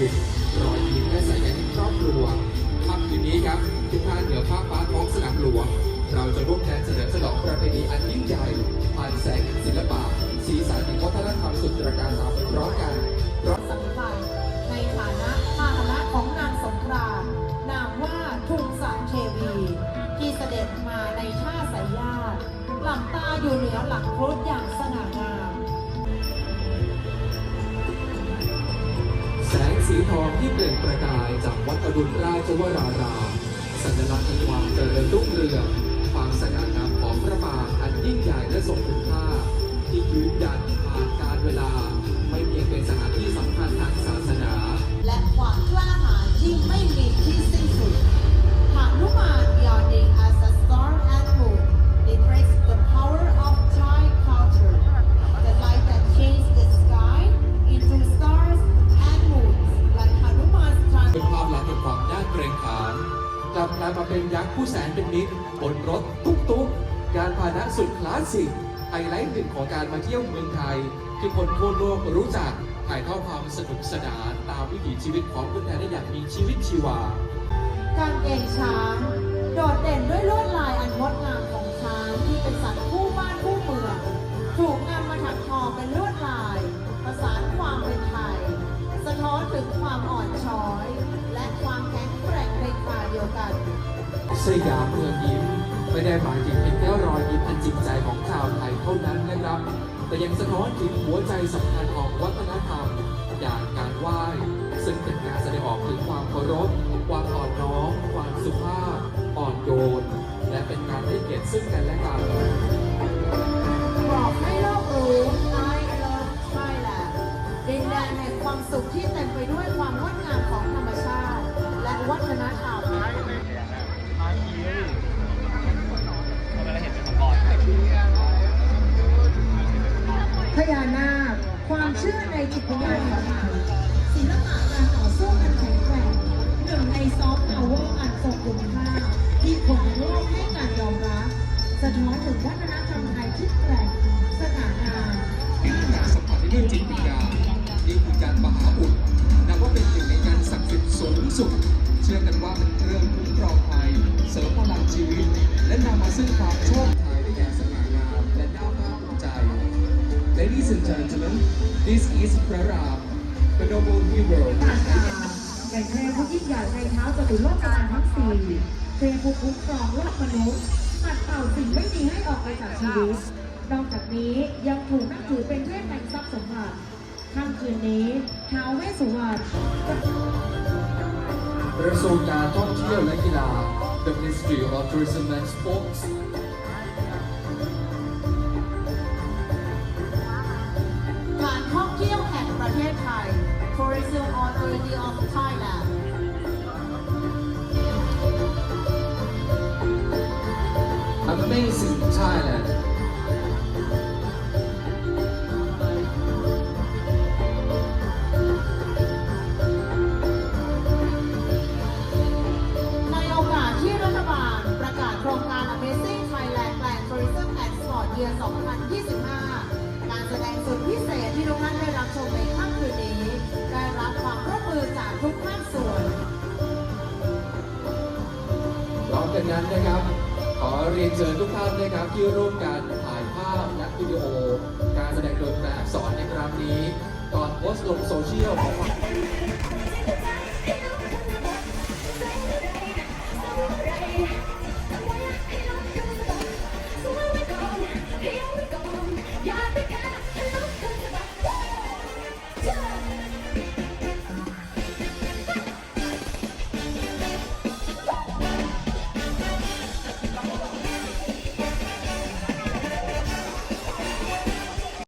อุ่นรอยยิ้มและสายใยในครอบครัวค่ำคืนนี้ครับทุกท่านเหนือภาพฟ้าท้องสนามหลวง เราจะร่วมแทนเสนอฉลองประเพณีอันยิ่งใหญ่ผ่านแสงศิลปะ สีสันแห่งวัฒนธรรมสุดตระการตาไปพร้อมกันร้อมสำคัญในฐานะพาหนะของนางสงกรานนามว่าทุงสารเทวี ที่เสด็จมาในท่าสายญาติหลับตาอยู่เหนือหลังครุฑอย่าง สีทองที่เปล่งประกายจากวัดอรุณราชวรารามสัญลักษณ์แห่งความเจริญรุ่งเรืองความสง่างาม กลับกลายมาเป็นยักษ์ผู้แสนเป็นมิตรบนรถตุ๊กตุ๊กการพาหนะสุดคลาสสิกไฮไลท์หนึ่งของการมาเที่ยวเมืองไทย ที่คนทั่วโลกรู้จักถ่ายทอดความสนุกสนานตามวิถีชีวิตของคนไทยได้อย่างมีชีวิตชีวากางเกงช้าง โดดเด่นด้วยลวดลายอันงดงาม สยามเมืองยิ้มไม่ได้หมายถึงเพียงแค่รอยยิ้มอันจริงใจของชาวไทยเท่านั้นนะครับ แต่ยังสะท้อนถึงหัวใจสำคัญของวัฒนธรรม อย่างการไหว้ ซึ่งเป็นการแสดงออกถึงความเคารพความอ่อนน้อมความสุภาพ อ่อนโยน และเป็นการให้เกียรติซึ่งกันและกันบอกให้โลกรู้ I love Thailand ดินแดนแห่งความสุขที่เต็มไป ชื่อกันว่าเป็นเครื่องคุ้มครองภัยเสริมพลังชีวิต และนำมาซึ่งความโชคดีได้อย่างสง่างามและน่าภาคภูมิใจ Ladies and gentlemen this is พระราม the noble hero ผ่านกาแห่งเทพผู้ยิ่งใหญ่ในเท้าจตุโลกการทั้งสี่เทพผู้คุ้มครองโลกมนุษย์ปัดเป่าสิ่งไม่ดีให้ออกไปจากชีวิตนอกจากนี้ยังถูกนับถือเป็นเทพแห่งทรัพย์สมบัติค่ำคืนนี้ท้าวเวสสุวรรณ กระทรวงการท่องเที่ยวและกีฬา The Ministry of Tourism and Sports การท่องเที่ยวแห่งประเทศไทย Tourism Authority of Thailand พร้อมกันนั้นนะครับ ขอเรียนเชิญทุกท่านนะครับที่ร่วมการถ่ายภาพและวิดีโอ การแสดงดนตรีอักษรในครั้งนี้ ก่อนโพสต์ลงโซเชียลของ